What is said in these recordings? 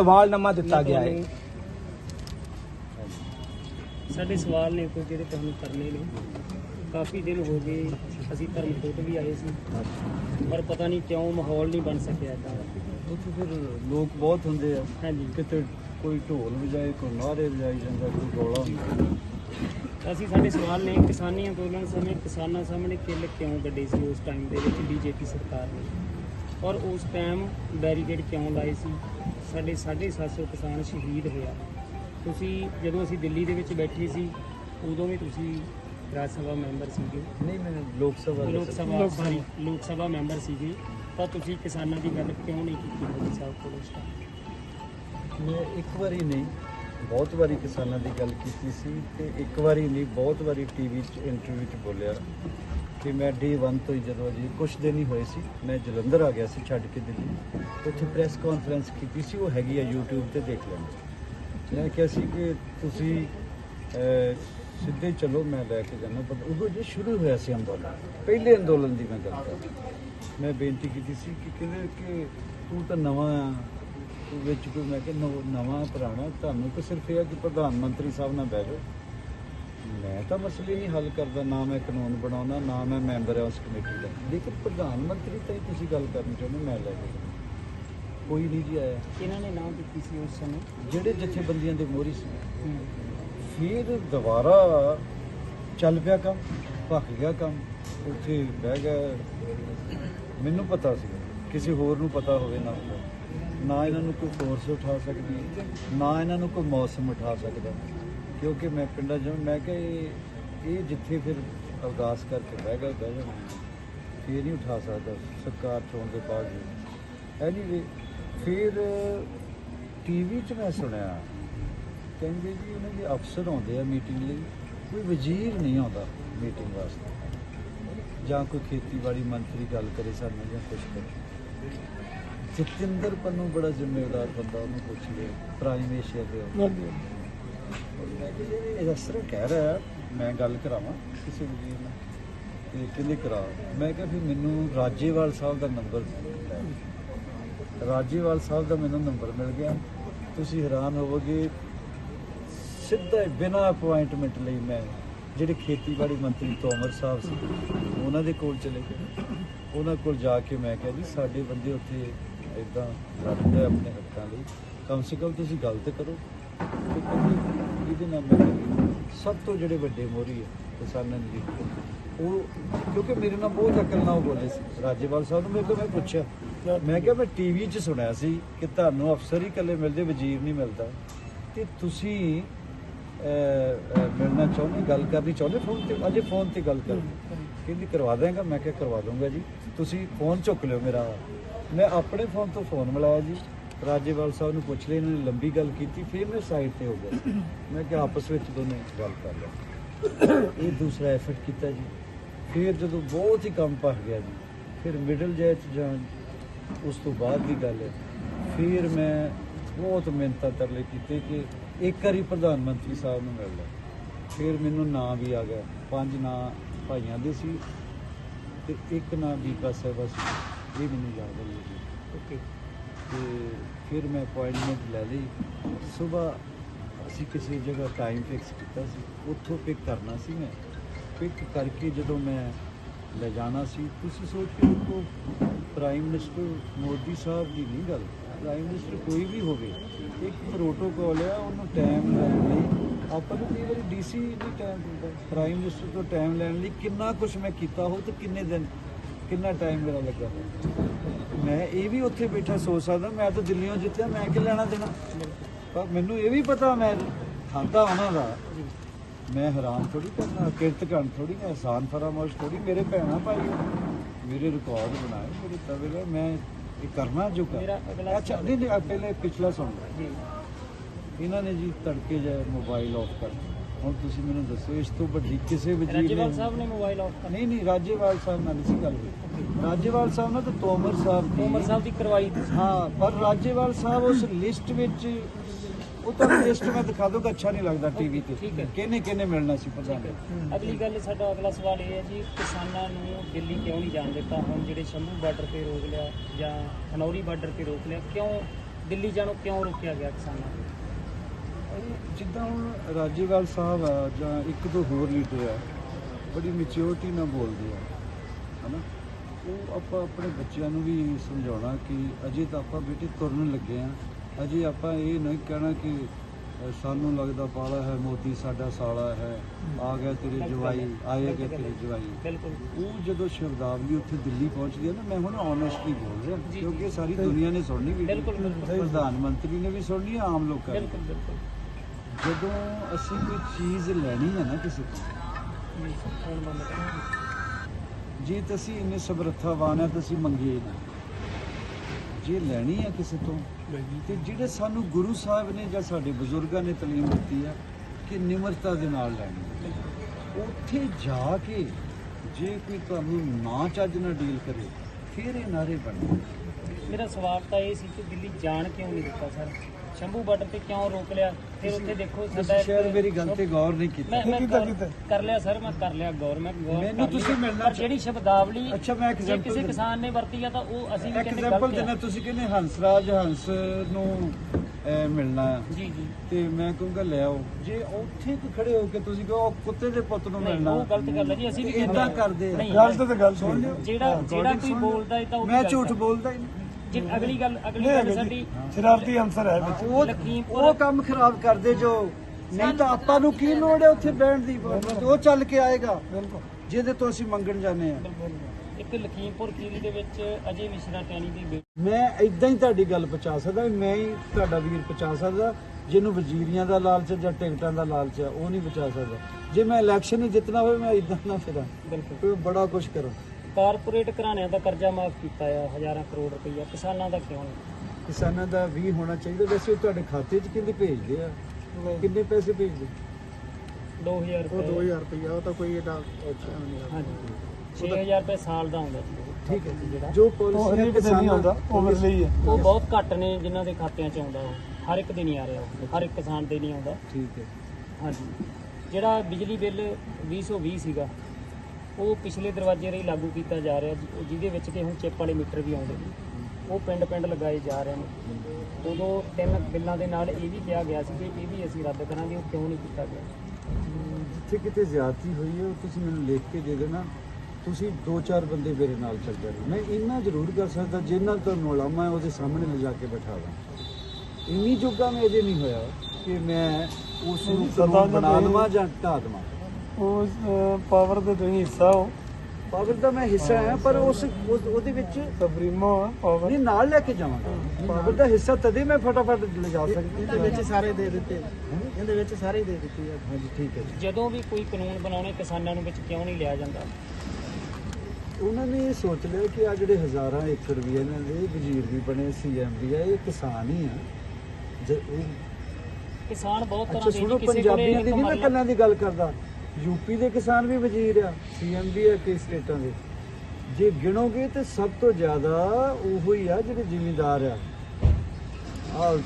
ਸਵਾਲਨਾਮਾ ਦਿੱਤਾ ਗਿਆ ਹੈ। ਸਾਡੇ ਸਵਾਲ ਨੇ ਕੋਈ ਜਿਹੜੇ ਤੁਹਾਨੂੰ ਕਰਨੇ ਨੇ ਕਾਫੀ ਦਿਨ ਹੋ ਗਏ ਅਸੀਂ ਧਰਮਕੋਟ ਵੀ ਆਏ ਸੀ ਪਰ ਪਤਾ ਨਹੀਂ ਕਿਉਂ ਮਾਹੌਲ ਨਹੀਂ ਬਣ ਸਕਿਆ ਤਾਂ ਉੱਥੇ ਫਿਰ ਲੋਕ ਬਹੁਤ ਹੁੰਦੇ ਆ। ਹਾਂਜੀ। ਕਿਤੇ ਕੋਈ ਢੋਲ ਵਜਾਏ ਕੋਈ ਨਾਰੇ ਵਜਾਈ ਜਾਂਦਾ ਕੋਈ ਰੌਲਾ ਹੁੰਦਾ। ਅਸੀਂ ਸਾਡੇ ਸਵਾਲ ਨੇ ਕਿਸਾਨੀ ਅੰਦੋਲਨ ਸਮੇਂ ਕਿਸਾਨਾਂ ਸਾਹਮਣੇ ਕਿੱਲ ਕਿਉਂ ਗੱਡੇ ਸੀ ਉਸ ਟਾਈਮ ਦੇ ਵਿੱਚ ਬੀਜੇਪੀ ਸਰਕਾਰ ਨੇ? ਔਰ ਉਸ ਟਾਈਮ ਬੈਰੀਕੇਡ ਕਿਉਂ ਲਾਏ ਸੀ? ਸਾਡੇ 750 ਕਿਸਾਨ ਸ਼ਹੀਦ ਹੋਇਆ। ਤੁਸੀਂ ਜਦੋਂ ਅਸੀਂ ਦਿੱਲੀ ਦੇ ਵਿੱਚ ਬੈਠੇ ਸੀ ਉਦੋਂ ਵੀ ਤੁਸੀਂ ਰਾਜ ਸਭਾ ਮੈਂਬਰ ਸੀਗੇ। ਨਹੀਂ ਮੈਂ ਲੋਕ ਸਭਾ ਲੋਕ ਸਭਾ ਸੌਰੀ ਲੋਕ ਸਭਾ ਮੈਂਬਰ ਸੀਗੇ। ਤਾਂ ਤੁਸੀਂ ਕਿਸਾਨਾਂ ਦੀ ਗੱਲ ਕਿਉਂ ਨਹੀਂ ਕੀਤੀ ਮੋਦੀ ਸਾਹਿਬ ਕੋਲ ਉਸ ਟਾਈਮ ਮੈਂ ਇੱਕ ਵਾਰੀ ਨਹੀਂ ਬਹੁਤ ਵਾਰੀ ਕਿਸਾਨਾਂ ਦੀ ਗੱਲ ਕੀਤੀ ਸੀ ਤੇ ਇੱਕ ਵਾਰੀ ਨਹੀਂ ਬਹੁਤ ਵਾਰੀ ਟੀਵੀ 'ਚ ਇੰਟਰਵਿਊ 'ਚ ਬੋਲਿਆ। ਕਿ ਮੈਂ ਡੇ 1 ਤੋਂ ਹੀ ਜਦੋਂ ਅਜੇ ਕੁਝ ਦਿਨ ਹੀ ਹੋਏ ਸੀ, ਮੈਂ ਜਲੰਧਰ ਆ ਗਿਆ ਸੀ ਛੱਡ ਕੇ ਦਿੱਲੀ। ਉੱਥੇ ਪ੍ਰੈਸ ਕਾਨਫਰੰਸ ਕੀਤੀ ਸੀ, ਉਹ ਹੈਗੀ ਆ YouTube ਤੇ ਦੇਖ ਲੈਣਾ ਮੈਂ ਕਿਹਾ ਸੀ ਕਿ ਤੁਸੀਂ ਸਿੱਧੇ ਚਲੋ, ਮੈਂ ਲੈ ਕੇ ਜਾਣਾ ਪਰ ਉਦੋਂ ਜੇ ਸ਼ੁਰੂ ਹੋਇਆ ਸੀ ਅੰਦੋਲਨ, ਪਹਿਲੇ ਅੰਦੋਲਨ ਦੀ ਮੈਂ ਗੱਲ ਕਰ ਮੈਂ ਬੇਨਤੀ ਕੀਤੀ ਸੀ ਕਿ ਕਹਿੰਦੇ ਕਿ ਤੂੰ ਤਾਂ ਨਵਾਂ ਵਿੱਚ ਕੋਈ ਮੈਂ ਕਿ ਨਵਾਂ ਪੁਰਾਣਾ, ਤੁਹਾਨੂੰ ਤਾਂ ਸਿਰਫ ਇਹ ਆ ਕਿ ਪ੍ਰਧਾਨ ਮੰਤਰੀ ਸਾਹਿਬ ਨਾਲ ਬਹਿ ਜਾਓ। ਮੈਂ ਤਾਂ ਮਸਲੇ ਨਹੀਂ ਹੱਲ ਕਰਦਾ ਨਾ ਮੈਂ ਕਾਨੂੰਨ ਬਣਾਉਣਾ ਨਾ ਮੈਂ ਮੈਂਬਰ ਹਾਂ ਉਸ ਕਮੇਟੀ ਦਾ। ਲੇਕਿਨ ਪ੍ਰਧਾਨ ਮੰਤਰੀ ਤਾਂ ਹੀ ਤੁਸੀਂ ਗੱਲ ਕਰਨੀ ਚਾਹੁੰਦੇ ਮੈਂ ਲੈ ਕੇ। ਕੋਈ ਨਹੀਂ ਜੀ ਆਇਆ। ਇਹਨਾਂ ਨੇ ਨਾ ਕੀਤੀ ਸੀ ਉਸ ਸਮੇਂ? ਜਿਹੜੇ ਜਥੇਬੰਦੀਆਂ ਦੇ ਮੋਹਰੀ ਸੀ। ਫਿਰ ਦੁਬਾਰਾ ਚੱਲ ਪਿਆ ਕੰਮ ਭੱਖ ਗਿਆ ਕੰਮ ਉੱਥੇ ਬਹਿ ਗਿਆ। ਮੈਨੂੰ ਪਤਾ ਸੀ ਕਿਸੇ ਹੋਰ ਨੂੰ ਪਤਾ ਹੋਵੇ ਨਾ। ਨਾ ਇਹਨਾਂ ਨੂੰ ਕੋਈ ਫੋਰਸ ਉਠਾ ਸਕਦੀ ਨਾ ਇਹਨਾਂ ਨੂੰ ਕੋਈ ਮੌਸਮ ਉਠਾ ਸਕਦਾ। ਕਿਉਂਕਿ ਮੈਂ ਪਿੰਡਾਂ 'ਚ, ਮੈਂ ਕਿਹਾ ਇਹ ਇਹ ਜਿੱਥੇ ਫਿਰ ਅਰਦਾਸ ਕਰਕੇ ਬਹਿ ਗਿਆ, ਬਹਿ ਜਾਣਾ ਫਿਰ ਨਹੀਂ ਉਠਾ ਸਕਦਾ, ਸਰਕਾਰ ਚੋਣ ਦੇ ਬਾਅਦ ਐਨੀਵੇ ਫਿਰ ਟੀਵੀ 'ਚ ਮੈਂ ਸੁਣਿਆ, ਕਹਿੰਦੇ ਜੀ ਉਹਨਾਂ ਦੇ ਅਫਸਰ ਆਉਂਦੇ ਆ ਮੀਟਿੰਗ ਲਈ, ਕੋਈ ਵਜ਼ੀਰ ਨਹੀਂ ਆਉਂਦਾ ਮੀਟਿੰਗ ਵਾਸਤੇ। ਜਾਂ ਕੋਈ ਖੇਤੀਬਾੜੀ ਮੰਤਰੀ ਗੱਲ ਕਰੇ ਸਾਨੂੰ ਜਾਂ ਕੁਝ ਕਰੇ। ਜਤਿੰਦਰ ਪੰਨੂ ਬੜਾ ਜ਼ਿੰਮੇਵਾਰ ਬੰਦਾ, ਉਹਨੂੰ ਪੁੱਛ ਲਿਆ ਪ੍ਰਾਈਮ ਏਸ਼ੀਆ ਦੇ ਉਹ। ਮੈਂ ਕਿਹਾ ਜੀ ਇਹ ਕਹਿ ਰਿਹਾ, ਮੈਂ ਗੱਲ ਕਰਾਵਾਂ ਕਿਸੇ ਵਕੀਲ ਨਾਲ। ਤੇ ਕਹਿੰਦੇ ਕਰਾ। ਮੈਂ ਕਿਹਾ ਵੀ ਮੈਨੂੰ ਰਾਜੇਵਾਲ ਸਾਹਿਬ ਦਾ ਨੰਬਰ ਰਾਜੇਵਾਲ ਸਾਹਿਬ ਦਾ ਮੈਨੂੰ ਨੰਬਰ ਮਿਲ ਗਿਆ। ਤੁਸੀਂ ਹੈਰਾਨ ਹੋਵੋਗੇ, ਸਿੱਧਾ ਬਿਨਾ ਅਪਾਇੰਟਮੈਂਟ ਲਈ ਮੈਂ, ਜਿਹੜੇ ਖੇਤੀਬਾੜੀ ਮੰਤਰੀ ਤੋਮਰ ਸਾਹਿਬ ਸੀ, ਉਹਨਾਂ ਦੇ ਕੋਲ ਚਲੇ ਗਏ। ਉਹਨਾਂ ਕੋਲ ਜਾ ਕੇ ਮੈਂ ਕਿਹਾ ਜੀ, ਸਾਡੇ ਬੰਦੇ ਉੱਥੇ ਇਦਾਂ ਲੜਦੇ ਆਪਣੇ ਹੱਕਾਂ ਲਈ। ਕਮ ਸੇ ਕਮ ਤੁਸੀਂ ਗੱਲ ਤੇ ਕਰੋ। ਤੇ ਕਹਿੰਦੇ ਇਹਦੇ ਨਾਲ ਮੈਂ ਸਭ ਤੋਂ ਜਿਹੜੇ ਵੱਡੇ ਮੋਰੀ ਹੈ ਕਿਸਾਨਾਂ ਦੀ ਉਹ ਕਿਉਂਕਿ ਮੇਰੇ ਨਾਲ ਬਹੁਤ ਅਕਲ ਨਾਲ ਉਹ ਬੋਲੇ ਸੀ। ਰਾਜੇਵਾਲ ਸਾਹਿਬ ਨੂੰ ਮੇਰੇ ਤੋਂ ਮੈਂ ਪੁੱਛਿਆ। ਮੈਂ ਕਿਹਾ, ਮੈਂ ਟੀਵੀ 'ਚ ਸੁਣਿਆ ਸੀ ਕਿ ਤੁਹਾਨੂੰ ਅਫਸਰ ਹੀ ਇਕੱਲੇ ਮਿਲਦੇ, ਵਜ਼ੀਰ ਨਹੀਂ ਮਿਲਦਾ। ਤੇ ਤੁਸੀਂ ਮਿਲਣਾ ਚਾਹੁੰਦੇ, ਗੱਲ ਕਰਨੀ ਚਾਹੁੰਦੇ? ਫੋਨ ਤੇ, ਅਜੇ ਫੋਨ ਤੇ ਗੱਲ ਕਰ। ਕਹਿੰਦੀ, ਕਰਵਾ ਦੇਗਾ ਮੈਂ ਕਿਹਾ, ਕਰਵਾ ਦੂੰਗਾ ਜੀ। ਤੁਸੀਂ ਫੋਨ ਚੁੱਕ ਲਿਓ ਮੇਰਾ। ਮੈਂ ਆਪਣੇ ਫੋਨ ਤੋਂ ਫੋਨ ਮਿਲਾਇਆ ਜੀ। ਰਾਜੇਵਾਲ ਸਾਹਿਬ ਨੂੰ ਪੁੱਛ ਲਿਆ ਇਹਨਾਂ ਨੇ ਲੰਬੀ ਗੱਲ ਕੀਤੀ, ਫਿਰ ਮੈਂ ਸਾਈਡ ਤੇ ਹੋ ਗਿਆ ਮੈਂ ਕਿਹਾ ਆਪਸ ਵਿੱਚ ਦੋਨੇ ਗੱਲ ਕਰ ਲਿਆ। ਇਹ ਦੂਸਰਾ ਐਫਰਟ ਕੀਤਾ ਜੀ। ਫਿਰ ਜਦੋਂ ਬਹੁਤ ਹੀ ਕੰਮ ਪੜ ਗਿਆ ਜੀ, ਫਿਰ ਮਿਡਲ ਜੈ ਚ ਜਾਣ ਉਸ ਤੋਂ ਬਾਅਦ ਦੀ ਗੱਲ ਹੈ। ਫਿਰ ਮੈਂ ਬਹੁਤ ਮਿਹਨਤਾਂ ਤਰਲੇ ਕੀਤੇ ਕਿ ਇੱਕ ਵਾਰੀ ਪ੍ਰਧਾਨ ਮੰਤਰੀ ਸਾਹਿਬ ਨੂੰ ਮਿਲ ਲਿਆ। ਫਿਰ ਮੈਨੂੰ ਨਾਂ ਵੀ ਆ ਗਿਆ। ਪੰਜ ਨਾਂ ਭਾਈਆਂ ਦੇ ਸੀ ਤੇ ਇੱਕ ਨਾਂ ਦੀਪਾ ਸਾਹਿਬਾ ਸੀ। ਇਹ ਮੈਨੂੰ ਯਾਦ ਹੈ ਓਕੇ ਤੇ ਫਿਰ ਮੈਂ ਅਪਾਇੰਟਮੈਂਟ ਲੈ ਲਈ। ਸਵੇਰ ਅਸੀਂ ਕਿਸੇ ਜਗ੍ਹਾ ਟਾਈਮ ਫਿਕਸ ਕੀਤਾ ਸੀ। ਉੱਥੋਂ ਪਿਕ ਕਰਨਾ ਸੀ ਮੈਂ। ਪਿਕ ਕਰਕੇ ਜਦੋਂ ਮੈਂ ਲੈ ਜਾਣਾ ਸੀ, ਤੁਸੀਂ ਸੋਚ ਕੇ ਦੇਖੋ ਪ੍ਰਾਈਮ ਮਿਨਿਸਟਰ ਮੋਦੀ ਸਾਹਿਬ ਦੀ ਨਹੀਂ ਗੱਲ। ਪ੍ਰਾਈਮ ਮਿਨਿਸਟਰ ਕੋਈ ਵੀ ਹੋਵੇ, ਇੱਕ ਪ੍ਰੋਟੋਕੋਲ ਆ, ਉਹਨੂੰ ਟਾਈਮ ਲੈਣ ਲਈ। ਆਪਾਂ ਨੂੰ ਕਈ ਵਾਰੀ ਡੀਸੀ ਨਹੀਂ ਟਾਈਮ ਦਿੰਦਾ। ਪ੍ਰਾਈਮ ਮਿਨਿਸਟਰ ਤੋਂ ਟਾਈਮ ਲੈਣ ਲਈ ਕਿੰਨਾ ਕੁਝ ਮੈਂ ਕੀਤਾ ਹੋ ਤੇ ਕਿੰਨੇ ਦਿਨ, ਕਿੰਨਾ ਟਾਈਮ ਮੇਰਾ ਲੱਗਾ ਹੋਊ। ਮੈਂ ਇਹ ਵੀ ਉੱਥੇ ਬੈਠਾ ਸੋਚ ਸਕਦਾ ਮੈਂ ਤਾਂ ਦਿੱਲੀੋਂ ਜਿੱਤਿਆ ਮੈਂ ਕਿ ਲੈਣਾ ਦੇਣਾ? ਪਰ ਮੈਨੂੰ ਇਹ ਵੀ ਪਤਾ ਮੈਂ ਖਾਂਦਾ ਉਹਨਾਂ ਦਾ। ਮੈਂ ਹੈਰਾਨ ਥੋੜੀ ਕਰਨਾ ਕਿਰਤ ਕਰਨ ਥੋੜੀ ਮੈਂ ਆਸਾਨ ਫਰਾਮੋਸ਼ ਥੋੜੀ ਮੇਰੇ ਭੈਣਾ ਭਾਈ। ਮੇਰੇ ਰਿਕਾਰਡ ਬਣਾਏ ਮੇਰੇ ਤਵੇਲੇ ਮੈਂ ਇਹ ਕਰਨਾ ਜੋ ਕਰ ਅੱਛਾ ਨਹੀਂ ਪਹਿਲੇ ਪਿਛਲਾ ਸੁਣ ਜੀ। ਇਹਨਾਂ ਨੇ ਜੀ ਤੜਕੇ ਜਾ ਮੋਬਾਈਲ ਆਫ ਕਰ ਹੁਣ ਤੁਸੀਂ ਮੈਨੂੰ ਦੱਸੋ ਇਸ ਤੋਂ ਵੱਡੀ ਕਿਸੇ ਵਜ਼ੀਰ ਰਾਜੇਵਾਲ ਸਾਹਿਬ ਨੇ ਮੋਬਾਈਲ ਆਫ ਕਰ ਨਹੀਂ ਨਹੀਂ ਰਾਜੇਵਾਲ ਸਾਹਿਬ ਨਾਲ ਨਹੀਂ ਸੀ ਗੱਲ ਹੋਈ। ਰਾਜੇਵਾਲ ਸਾਹਿਬ ਨਾਲ ਤਾਂ ਤੋਮਰ ਸਾਹਿਬ ਦੀ ਉਮਰ ਸਾਹਿਬ ਦੀ ਕਰਵਾਈ ਹਾਂ ਪਰ ਰਾਜੇਵਾਲ ਸਾਹਿਬ ਉਸ ਲਿਸਟ ਵਿੱਚ ਉਹ ਤਾਂ ਲਿਸਟ ਮੈਂ ਦਿਖਾ ਦੂੰਗਾ ਅੱਛਾ ਨਹੀਂ ਲੱਗਦਾ ਟੀਵੀ ਤੇ। ਕਿਹਨੇ ਕਿਹਨੇ ਮਿਲਣਾ ਸੀ ਪ੍ਰਧਾਨ ਅਗਲੀ ਗੱਲ ਸਾਡਾ ਅਗਲਾ ਸਵਾਲ ਇਹ ਹੈ ਜੀ ਕਿਸਾਨਾਂ ਨੂੰ ਦਿੱਲੀ ਕਿਉਂ ਨਹੀਂ ਜਾਣ ਦਿੱਤਾ? ਹੁਣ ਜਿਹੜੇ ਸ਼ੰਭੂ ਬਾਰਡਰ ਤੇ ਰੋਕ ਲਿਆ ਜਾਂ ਹਨੌਰੀ ਬਾਰਡਰ ਤੇ ਰੋਕ ਲਿਆ ਕਿਉਂ ਦਿੱਲੀ ਜਾਣੋਂ ਕਿਉਂ ਰੋਕਿਆ ਗਿਆ ਕਿਸਾਨਾਂ ਨੂੰ? ਜਿੱਦਾਂ ਹੁਣ ਰਾਜੇਵਾਲ ਸਾਹਿਬ ਆ ਜਾਂ ਇੱਕ ਦੋ ਹੋਰ ਲੀਡਰ ਆ ਬੜੀ ਮੈਚਿਓਰਟੀ ਨਾਲ ਬੋਲਦੇ ਆ ਹਨਾ? ਉਹ ਆਪਾਂ ਆਪਣੇ ਬੱਚਿਆਂ ਨੂੰ ਵੀ ਸਮਝਾਉਣਾ ਕਿ ਅਜੇ ਤਾਂ ਆਪਾਂ ਬੇਟੇ ਤੁਰਨ ਲੱਗੇ ਆ। ਅਜੇ ਆਪਾਂ ਇਹ ਨਹੀਂ ਕਹਿਣਾ ਕਿ ਸਾਨੂੰ ਲੱਗਦਾ ਪਾਲਾ ਹੈ ਮੋਦੀ ਸਾਡਾ ਸਾਲਾ ਹੈ ਆ ਗਿਆ ਤੇਰੇ ਜਵਾਈ ਆਏਗਾ ਤੇਰੇ ਜਵਾਈ। ਬਿਲਕੁਲ। ਉਹ ਜਦੋਂ ਸ਼ਬਦਾਵਲੀ ਉੱਥੇ ਦਿੱਲੀ ਪਹੁੰਚਦੀ ਹੈ ਨਾ ਮੈਂ ਹੁਣ ਓਨੈਸਟਲੀ ਬੋਲ ਰਿਹਾ ਕਿਉਂਕਿ ਸਾਰੀ ਦੁਨੀਆ ਨੇ ਸੁਣਨੀ ਵੀ। ਪ੍ਰਧਾਨ ਮੰਤਰੀ ਨੇ ਵੀ ਸੁਣਨੀ ਆਮ ਲੋਕਾਂ ਨੇ। ਬਿਲਕੁਲ ਬਿਲਕੁਲ। ਜਦੋਂ ਅਸੀਂ ਕੋਈ ਚੀਜ਼ ਲੈਣੀ ਹੈ ਨਾ ਕਿਸੇ ਤੋਂ ਜੀ ਫੋਨ ਬੰਦ ਕਰੋ ਜੇ ਤਾਂ ਅਸੀਂ ਇੰਨੇ ਸਮਰੱਥਾਵਾਨ ਆ ਤਾਂ ਅਸੀਂ ਮੰਗੀਏ ਨਾ। ਜੇ ਲੈਣੀ ਹੈ ਕਿਸੇ ਤੋਂ ਤੇ ਜਿਹੜੇ ਸਾਨੂੰ ਗੁਰੂ ਸਾਹਿਬ ਨੇ ਜਾਂ ਸਾਡੇ ਬਜ਼ੁਰਗਾਂ ਨੇ ਤਾਲੀਮ ਦਿੱਤੀ ਆ ਕਿ ਨਿਮਰਤਾ ਦੇ ਨਾਲ ਲੈਣੀ ਹੈ। ਉੱਥੇ ਜਾ ਕੇ ਜੇ ਕੋਈ ਤੁਹਾਨੂੰ ਨਾ ਚੱਜ ਨਾਲ ਡੀਲ ਕਰੇ ਫਿਰ ਇਹ ਨਾਰੇ ਬਣਦੇ ਮੇਰਾ ਸਵਾਲ ਤਾਂ ਇਹ ਸੀ ਕਿ ਦਿੱਲੀ ਜਾਣ ਕਿਉਂ ਨਹੀਂ ਦਿੱਤਾ ਸਰ? ਸ਼ੰਭੂ ਬਾਰਡਰ ਤੇ ਕਿਉਂ ਰੋਕ ਲਿਆ? ਫਿਰ ਉੱਥੇ ਦੇਖੋ ਸਾਡਾ ਤੁਸੀਂ ਇੱਕ- ਸ਼ਾਇਦ ਮੇਰੀ ਗੱਲ ਤੇ ਗੌਰ ਨਹੀਂ ਕੀਤਾ। ਮੈਂ ਮੈਂ ਗੌਰ ਕਰ ਲਿਆ ਸਰ ਮੈਂ ਕਰ ਲਿਆ ਗੌਰ ਮੈਂ ਗੌਰ ਮੈਨੂੰ ਕਰ ਲਈ। ਤੁਸੀਂ ਮਿਲਣਾ ਪਰ ਜਿਹੜੀ ਸ਼ਬਦਾਵਲੀ ਅੱਛਾ, ਮੈਂ ਜੇ example ਕਿਸੇ ਦਿੰਦਾ। ਕਿਸਾਨ ਨੇ ਵਰਤੀ ਆ ਤਾਂ ਉਹ ਅਸੀਂ ਵੀ ਕਹਿੰਦੇ ਐਗਜ਼ਾਮਪਲ ਗਲਤ ਦੇਣਾ ਤੁਸੀਂ ਕਹਿੰਦੇ ਹੰਸਰਾਜ ਹੰਸ ਨੂੰ ਅਹ, ਮਿਲਣਾ। ਆ ਜੀ ਜੀ। ਤੇ ਮੈਂ ਕਹੂੰਗਾ ਲੈ ਆਓ। ਜੇ ਉੱਥੇ ਕੋ ਖੜੇ ਹੋ ਕੇ ਤੁਸੀਂ ਕਹੋ ਉਹ ਕੁੱਤੇ ਦੇ ਪੁੱਤ ਨੂੰ ਨਹੀਂ ਮਿਲਣਾ। ਉਹ ਗਲਤ ਗੱਲ ਹੈ ਜੀ ਅਸੀਂ ਵੀ ਇਦਾਂ ਕਹਿੰਦੇ। ਕਰਦੇ ਆ। ਨਹੀਂ, ਗਲਤ ਤੇ ਗੱਲ ਸੁਣ ਲਿਓ। ਜਿਹੜਾ ਜਿਹੜਾ ਕੋਈ। ਬੋਲਦਾ ਹੈ ਤਾਂ ਉਹ ਵੀ ਮੈਂ ਗਲਤ ਝੂਠ ਹੈ। ਬੋਲਦਾ ਹੀ ਨਹੀਂ। ਜੇ ਅਗਲੀ ਗੱਲ ਅਗਲੀ ਗੱਲ ਸਾਡੀ। ਸ਼ਰਾਰਤੀ ਅੰਸਰ ਹੈ ਵਿੱਚ। ਉਹ ਲਖੀਮਪੁਰ- ਉਹ ਕੰਮ ਖਰਾਬ ਕਰਦੇ ਜੋ। ਨਹੀਂ ਤਾਂ ਆਪਾਂ ਨੂੰ ਕੀ ਲੋੜ ਹੈ ਉੱਥੇ ਬਹਿਣ ਦੀ? ਉਹ ਚੱਲ ਕੇ ਆਏਗਾ। ਬਿਲਕੁਲ। ਜਿਹਦੇ ਤੋਂ ਅਸੀਂ ਮੰਗਣ ਜਾਂਦੇ ਆ ਇੱਕ ਲਖੀਮਪੁਰ ਖੀਰੀ ਦੇ ਵਿੱਚ ਅਜੇ ਮਿਸ਼ਰਾ ਟੈਣੀ ਦੀ ਬੇਟੀ ਮੈਂ ਇਦਾਂ ਹੀ ਤੁਹਾਡੀ ਗੱਲ ਪਹੁੰਚਾ ਸਕਦਾ ਵੀ ਮੈਂ ਹੀ ਤੁਹਾਡਾ ਵੀਰ ਪਹੁੰਚਾ ਸਕਦਾ। ਜਿਹਨੂੰ ਵਜ਼ੀਰੀਆਂ ਦਾ ਲਾਲਚ ਹੈ ਜਾਂ ਟਿਕਟਾਂ ਦਾ ਲਾਲਚ ਹੈ ਉਹ ਨਹੀਂ ਪਹੁੰਚਾ ਸਕਦਾ। ਜੇ ਮੈਂ ਇਲੈਕਸ਼ਨ ਹੀ ਜਿੱਤਣਾ ਹੋਵੇ ਮੈਂ ਇਦਾਂ ਨਾ ਫਿਰਾਂ। ਬਿਲਕੁਲ। ਕੋਈ ਬੜਾ ਕੁਝ ਕਰਾਂ। ਕਾਰਪੋਰੇਟ ਘਰਾਣਿਆਂ ਦਾ ਕਰਜ਼ਾ ਮਾਫ ਕੀਤਾ ਆ ਹਜ਼ਾਰਾਂ ਕਰੋੜ ਰੁਪਈਆ। ਕਿਸਾਨਾਂ ਦਾ ਕਿਉਂ ਨਹੀਂ? ਕਿਸਾਨਾਂ ਦਾ ਵੀ ਹੋਣਾ ਚਾਹੀਦਾ। ਵੈਸੇ ਉਹ ਤੁਹਾਡੇ ਖਾਤੇ 'ਚ ਕਿੰਨੇ ਭੇਜਦੇ ਆ? ਕਿੰਨੇ ਪੈਸੇ ਭੇਜਦੇ? 2000 ਉਹ ਰੁਪਏ। 2000 ਰੁਪਇਆ ਉਹ ਤਾਂ ਕੋਈ ਏਡਾ ਅੱਛਾ ਹਾਂਜੀ। 6000 ਰੁਪਏ ਸਾਲ ਦਾ ਆਉਂਦਾ ਜੀ ਉਹ। ਠੀਕ ਹੈ ਜਿਹੜਾ। ਜੋ ਪਾਲਿਸੀ ਹਰੇਕ ਦਿਨ ਨਹੀਂ ਆਉਂਦਾ ਉਹ ਮੇਰੇ ਲਈ ਹੈ। ਉਹ ਬਹੁਤ ਘੱਟ ਨੇ ਜਿਨ੍ਹਾਂ ਦੇ ਖਾਤਿਆਂ 'ਚ ਆਉਂਦਾ ਉਹ। ਹਰ ਇੱਕ ਦਿਨ ਹੀ ਆ ਰਿਹਾ ਉਹ। ਹਰ ਇੱਕ ਕਿਸਾਨ ਦੇ ਨਹੀਂ ਆਉਂਦਾ। ਠੀਕ ਹੈ। ਹਾਂਜੀ। ਜਿਹੜਾ ਬਿਜਲੀ ਬਿੱਲ 2020 ਸੀਗਾ ਉਹ ਪਿਛਲੇ ਦਰਵਾਜ਼ੇ ਰਾਹੀਂ ਲਾਗੂ ਕੀਤਾ ਜਾ ਰਿਹਾ ਜੀ- ਜਿਹਦੇ ਵਿੱਚ ਕਿ ਹੁਣ ਚਿੱਪ ਵਾਲੇ ਮੀਟਰ ਵੀ ਆਉਂਦੇ ਨੇ। ਉਹ ਪਿੰਡ ਪਿੰਡ ਲਗਾਏ ਜਾ ਰਹੇ ਨੇ। ਉਦੋਂ ਤਿੰਨ ਬਿੱਲਾਂ ਦੇ ਨਾਲ ਇਹ ਵੀ ਕਿਹਾ ਗਿਆ ਸੀ ਕਿ ਇਹ ਵੀ ਅਸੀਂ ਰੱਦ ਕਰਾਂਗੇ ਉਹ ਕਿਉਂ ਨਹੀਂ ਕੀਤਾ ਗਿਆ? ਜਿੱਥੇ ਕਿਤੇ ਜ਼ਿਆਦਤੀ ਹੋਈ ਹੈ ਉਹ ਤੁਸੀਂ ਮੈਨੂੰ ਲਿਖ ਕੇ ਦੇ ਦੇਣਾ। ਤੁਸੀਂ ਦੋ ਚਾਰ ਬੰਦੇ ਮੇਰੇ ਨਾਲ ਚੱਲ ਜਾਓ ਮੈਂ ਇੰਨਾ ਜ਼ਰੂਰ ਕਰ ਸਕਦਾ ਜਿੰਨਾ ਤੁਹਾਨੂੰ ਉਲਾਮਾ ਹੈ ਉਹਦੇ ਸਾਹਮਣੇ ਲਿਜਾ ਕੇ ਬਿਠਾ ਦਾਂ ਇੰਨੀ ਜੋਗਾ ਮੈਂ ਅਜੇ ਨਹੀਂ ਹੋਇਆ ਕਿ ਮੈਂ ਉਸ ਨੂੰ ਕਾਨੂੰਨ ਬਣਾ। ਦੇਵਾਂ ਜਾਂ ਢਾ ਦੇਵਾਂ। ਉਹ ਪਾਵਰ ਦੇ ਤੁਸੀਂ ਹਿੱਸਾ ਹੋ। ਪਾਵਰ ਦਾ ਮੈਂ ਹਿੱਸਾ ਹਾਂ ਪਰ ਉਸ ਉਹਦੇ ਵਿੱਚ ਸੁਪਰੀਮੋ ਪਾਵਰ ਨਹੀਂ ਨਾਲ ਲੈ ਕੇ ਜਾਵਾਂਗਾ। ਪਾਵਰ ਦਾ ਹਿੱਸਾ ਤਦੇ ਮੈਂ ਫਟਾਫਟ ਲਿਜਾ ਸਕਦਾ। ਇਹਦੇ ਵਿੱਚ ਸਾਰੇ ਦੇ ਦਿੱਤੇ। ਇਹਦੇ ਵਿੱਚ ਸਾਰੇ ਦੇ ਦਿੱਤੇ ਹਾਂਜੀ ਠੀਕ ਹੈ ਜੀ। ਜਦੋਂ ਵੀ ਕੋਈ ਕਾਨੂੰਨ ਬਣਾਉਣੇ ਕਿਸਾਨਾਂ ਨੂੰ ਵਿੱਚ ਕਿਉਂ ਨਹੀਂ ਲਿਆ ਜਾਂਦਾ? ਉਹਨਾਂ ਨੇ ਇਹ ਸੋਚ ਲਿਆ ਕਿ ਆ ਜਿਹੜੇ ਹਜ਼ਾਰਾਂ ਏਕੜ ਵੀ ਇਹਨਾਂ ਦੇ ਵਜ਼ੀਰ ਵੀ ਬਣੇ ਸੀਐਮ ਵੀ ਆ ਇਹ ਕਿਸਾਨ ਹੀ ਆ। ਜ- ਕਿਸਾਨ ਬਹੁਤ ਤਰ੍ਹਾਂ ਦੇ ਜੀ, ਕਿਸੇ ਕੋਲੇ ਪੰਜਾਬੀਆਂ ਦੀ ਨਹੀਂ ਮੈਂ ਇੱਕ ਗੱਲਾਂ ਦੀ ਗੱਲ ਕਰਦਾ। ਯੂਪੀ ਦੇ ਕਿਸਾਨ ਵੀ ਵਜ਼ੀਰ ਆ ਸੀਐਮ ਵੀ ਆ ਕਈ ਸਟੇਟਾਂ ਦੇ। ਜੇ ਗਿਣੋਗੇ ਤੇ ਸਭ ਤੋਂ ਜ਼ਿਆਦਾ ਉਹੋ ਹੀ ਆ ਜਿਹੜੇ ਜ਼ਿਮੀਂਦਾਰ ਆ। ਆ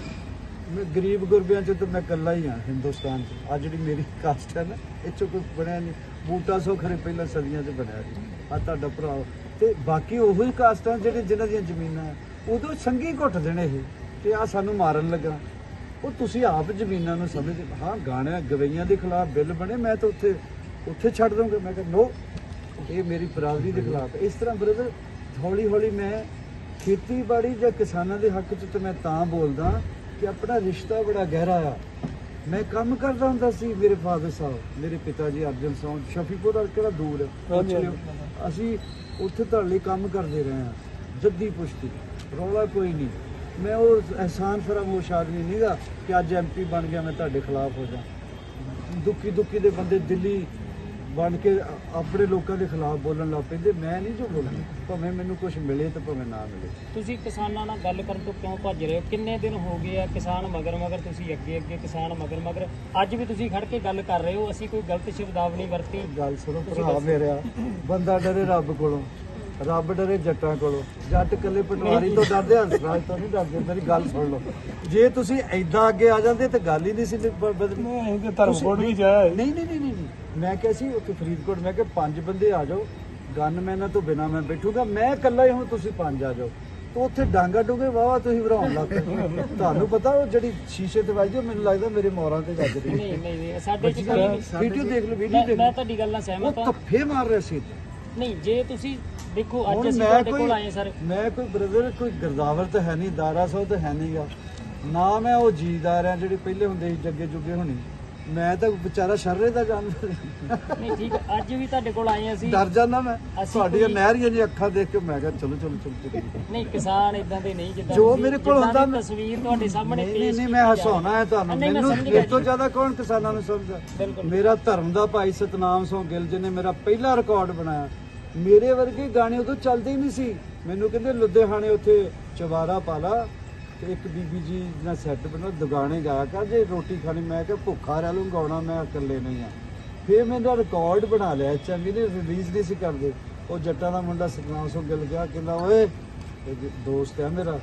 ਮੈਂ ਗਰੀਬ ਗੁਰਬਿਆਂ ਚ ਤਾਂ ਮੈਂ ਇਕੱਲਾ ਹੀ ਆ ਹਿੰਦੁਸਤਾਨ ਚ। ਆ ਜਿਹੜੀ ਮੇਰੀ ਕਾਸਟ ਹੈ ਨਾ ਇਹ ਚੋਂ ਕੋਈ ਬਣਿਆ ਨਹੀਂ। ਬੂਟਾ ਸੋ ਖਰੇ ਪਹਿਲਾਂ ਸਦੀਆਂ ਚ ਬਣਿਆ ਸੀ। ਆ ਤੁਹਾਡਾ ਭਰਾ। ਤੇ ਬਾਕੀ ਉਹੋ ਹੀ ਕਾਸਟਾਂ ਜਿਹੜੇ ਜਿਨ੍ਹਾਂ ਦੀਆਂ ਜ਼ਮੀਨਾਂ ਆ, ਉਦੋਂ ਸੰਗੀ ਘੁੱਟ ਦੇਣੇ ਇਹ ਕਿ ਆ ਸਾਨੂੰ ਮਾਰਨ ਲੱਗਾ। ਉਹ ਤੁਸੀਂ ਆਪ ਜ਼ਮੀਨਾਂ ਨੂੰ ਸਮਝ ਹਾਂ। ਗਾਣਿਆਂ ਗਵਈਆਂ ਦੇ ਖਿਲਾਫ ਬਿੱਲ ਬਣੇ ਮੈਂ ਤਾਂ ਉੱਥੇ ਉੱਥੇ ਛੱਡ ਦੂੰਗਾ ਮੈਂ ਕਿਹਾ ਨੋ ਇਹ ਮੇਰੀ ਬਰਾਦਰੀ ਦੇ ਖਿਲਾਫ। ਇਸ ਤਰ੍ਹਾਂ ਬ੍ਰਦਰ ਹੌਲੀ ਹੌਲੀ ਮੈਂ ਖੇਤੀਬਾੜੀ ਜਾਂ ਕਿਸਾਨਾਂ ਦੇ ਹੱਕ 'ਚ ਤਾਂ ਮੈਂ ਤਾਂ ਬੋਲਦਾ ਕਿ ਆਪਣਾ ਰਿਸ਼ਤਾ ਬੜਾ ਗਹਿਰਾ ਆ। ਮੈਂ ਕੰਮ ਕਰਦਾ ਹੁੰਦਾ ਸੀ ਮੇਰੇ ਫਾਦਰ ਸਾਹਿਬ ਮੇਰੇ ਪਿਤਾ ਜੀ ਅਰਜਨ ਸਿੰਘ ਸ਼ਫੀਪੁਰ ਔਰ ਕਿਹੜਾ ਦੂਰ ਹੈ? ਪੁੱਛ ਲਿਓ। ਅਸੀਂ ਉੱਥੇ ਤੁਹਾਡੇ ਲਈ ਕੰਮ ਕਰਦੇ ਰਹੇ ਹਾਂ। ਜੱਦੀ ਪੁਸ਼ਤੀ ਰੌਲਾ ਕੋਈ ਨਹੀਂ। ਮੈਂ ਉਹ ਅਹਿਸਾਨ ਫਰਾਮੋਸ਼ ਆਦਮੀ ਨਹੀਂਗਾ ਕਿ ਅੱਜ ਐਮਪੀ ਬਣ ਗਿਆ ਮੈਂ ਤੁਹਾਡੇ ਖਿਲਾਫ ਹੋ ਜਾ ਦੁੱਖੀ ਦੁੱਖੀ ਦੇ ਬੰਦੇ ਦਿੱਲੀ ਬਣ ਕੇ ਆਪਣੇ ਲੋਕਾਂ ਦੇ ਖਿਲਾਫ ਬੋਲਣ ਲੱਗ ਪੈਂਦੇ। ਮੈਂ ਨਹੀਂ ਜੋ ਬੋਲਣਾ। ਭਾਵੇਂ ਮੈਨੂੰ ਕੁਝ ਮਿਲੇ ਤੇ ਭਾਵੇਂ ਨਾ ਮਿਲੇ। ਤੁਸੀਂ ਕਿਸਾਨਾਂ ਨਾਲ ਗੱਲ ਕਰਨ ਤੋਂ ਕਿਉਂ ਭੱਜ ਰਹੇ ਹੋ? ਕਿੰਨੇ ਦਿਨ ਹੋ ਗਏ ਆ ਕਿਸਾਨ ਮਗਰ ਮਗਰ ਤੁਸੀਂ ਅੱਗੇ ਅੱਗੇ ਕਿਸਾਨ ਮਗਰ ਮਗਰ ਅੱਜ ਵੀ ਤੁਸੀਂ ਖੜ ਕੇ ਗੱਲ ਕਰ ਰਹੇ ਹੋ। ਅਸੀਂ ਕੋਈ ਗਲਤ ਸ਼ਬਦਾਵਲੀ ਵਰਤੀ। ਗੱਲ ਸੁਣੋ ਭਰਾ ਮੇਰਿਆ ਬੰਦਾ ਡਰੇ ਰੱਬ ਕੋਲੋਂ। ਰੱਬ ਡਰੇ ਜੱਟਾਂ ਕੋਲੋਂ। ਜੱਟ ਕੱਲੇ ਪਟਵਾਰੀ ਤੋਂ ਡਰਦੇ ਹੰਸਰਾਜ ਤੋਂ ਨਹੀਂ ਡਰਦੇ। ਮੇਰੀ ਗੱਲ ਸੁਣ ਲਓ। ਜੇ ਤੁਸੀਂ ਐਦਾਂ ਅੱਗੇ ਆ ਜਾਂਦੇ ਤੇ ਗੱਲ ਹੀ ਨਹੀਂ ਸੀ ਬ- ਬਦਲਣੀ ਨਹੀਂ ਤੇ ਧਰਮਕੋਟ ਵੀ ਜਾਇਆ। ਨਹੀਂ ਨਹੀਂ ਨਹੀਂ ਨਹੀਂ। ਮੈਂ ਕਿਹਾ ਸੀ ਉੱਥੇ ਫਰੀਦਕੋਟ ਮੈਂ ਕਿਹਾ ਪੰਜ ਬੰਦੇ ਆ ਜਾਓ। ਗਨਮੈਨਾਂ ਤੋਂ ਬਿਨਾ ਮੈਂ ਬੈਠੂਗਾ। ਮੈਂ ਇਕੱਲਾ ਹੀ ਹੁਣ ਤੁਸੀਂ ਪੰਜ ਆ ਜਾਓ। ਤੇ ਉੱਥੇ ਡਾਂਗਾ ਡੂਗੇ ਵਾਵਾ ਤੁਸੀਂ ਭਰਾਉਣ ਲੱਗ ਪਏ। ਤੁਹਾਨੂੰ ਪਤਾ ਉਹ ਜਿਹੜੀ ਸ਼ੀਸ਼ੇ ਤੇ ਵੱਜਦੀ ਉਹ ਮੈਨੂੰ ਲੱਗਦਾ ਮੇਰੇ ਮੋਰਾਂ ਤੇ ਵੱਜ ਰਹੀ ਨਹੀਂ ਨਹੀਂ ਨਹੀਂ ਸਾਡੇ ਚ ਵੀਡੀਓ ਦੇਖ ਲਓ ਵੀਡੀਓ ਮੈਂ ਦੇਖ ਮੈਂ ਤੁਹਾਡੀ ਗੱਲ ਨਾਲ ਉਹ ਸਹਿਮਤ ਹਾਂ। ਧੱਫੇ ਮਾਰ ਰਹੇ ਸੀ। ਨਹੀਂ ਜੇ ਤੁਸੀਂ ਦੇਖੋ ਅੱਜ ਹੁਣ ਅਸੀਂ ਮੈਂ ਤੁਹਾਡੇ ਕੋਈ ਕੋਲ ਆਏ ਸਰ। ਮੈਂ ਕੋਈ ਬ੍ਰਦਰ ਕੋਈ ਗਰਦਾਵਰ ਤਾਂ ਹੈ ਨਹੀਂ ਦਾਰਾ ਸਾਹਿਬ ਤਾਂ ਹੈ ਨਹੀਂਗਾ। ਨਾ ਮੈਂ ਉਹ ਜੀਦਾਰ ਆ ਜਿਹੜੇ ਪਹਿਲੇ ਹੁੰਦੇ ਸੀ ਜੱਗੇ ਜੁਗੇ ਹੋਣੀ। ਮੈਂ ਤਾਂ ਵਿਚਾਰਾ ਸ਼ਰਰੇ ਦਾ ਜਾਨਵਰ ਨਹੀਂ ਠੀਕ ਹੈ, ਅੱਜ ਵੀ ਤੁਹਾਡੇ ਕੋਲ ਆਏ ਅਸੀਂ। ਡਰ ਜਾਂਦਾ ਮੈਂ। ਅਸੀਂ ਤੁਹਾਡੀਆਂ ਕੋਈ- ਨਹਿਰੀਆਂ ਜੀ ਅੱਖਾਂ ਦੇਖ ਕੇ ਮੈਂ ਕਿਹਾ ਚਲੋ ਚਲੋ ਚਲੋ ਚਲੋ। ਨਹੀਂ ਕਿਸਾਨ ਇਦਾਂ ਦੇ ਨਹੀਂ ਜਿੱਦਾਂ ਜੋ ਤੁਸੀਂ- ਮੇਰੇ ਕੋਲ ਜਿੱਦਾਂ ਹੁੰਦਾ ਦੀ ਮੈਂ- ਤਸਵੀਰ ਤੁਹਾਡੇ ਸਾਹਮਣੇ ਨਹੀਂ ਪੇਸ਼ ਨਹੀਂ ਕੀਤੀ ਮੈਂ ਹਸਾਉਣਾ ਹੈ ਤੁਹਾਨੂੰ। ਨਹੀਂ, ਮੈਂ ਮੈਨੂੰ ਸਮਝ ਗਿਆ ਇਸ ਤੋਂ ਜੀ। ਜ਼ਿਆਦਾ ਕੌਣ ਕਿਸਾਨਾਂ ਨੂੰ ਸਮਝਦਾ? ਬਿਲਕੁਲ। ਮੇਰਾ ਧਰਮ ਦਾ ਭਾਈ ਸਤਨਾਮ ਸਿੰਘ ਗਿੱਲ ਜੀ ਨੇ ਮੇਰਾ ਪਹਿਲਾ ਰਿਕਾਰਡ ਬਣਾਇਆ। ਮੇਰੇ ਵਰਗੇ ਗਾਣੇ ਉਦੋਂ ਚੱਲਦੇ ਹੀ ਨਹੀਂ ਸੀ। ਮੈਨੂੰ ਕਹਿੰਦੇ, ਲੁਧਿਆਣੇ ਉੱਥੇ ਚਵਾਰਾ ਪਾਲਾ ਤੇ ਇੱਕ ਬੀਬੀ ਜੀ ਨਾਲ ਸੈੱਟ ਬਣਾ ਦੁਗਾਣੇ ਗਾਇਆ ਕਰ, ਜੇ ਰੋਟੀ ਖਾਣੀ, ਮੈਂ ਕਿਹਾ ਭੁੱਖਾ ਰਹਿ ਲੂੰ ਗਾਉਣਾ ਮੈਂ ਇਕੱਲੇ ਨਹੀਂ ਆ। ਫਿਰ ਮੇਰਾ ਰਿਕਾਰਡ ਬਣਾ ਲਿਆ, ਚੰਗੀ ਨੇ ਰਿਲੀਜ਼ ਨਹੀਂ ਸੀ ਕਰਦੇ। ਉਹ ਜੱਟਾਂ ਦਾ ਮੁੰਡਾ ਸਤਨਾਮ ਸਿੰਘ ਗਿੱਲ ਗਿਆ, ਕਹਿੰਦਾ, ਓਏ ਦੋਸਤ ਹੈ ਮੇਰਾ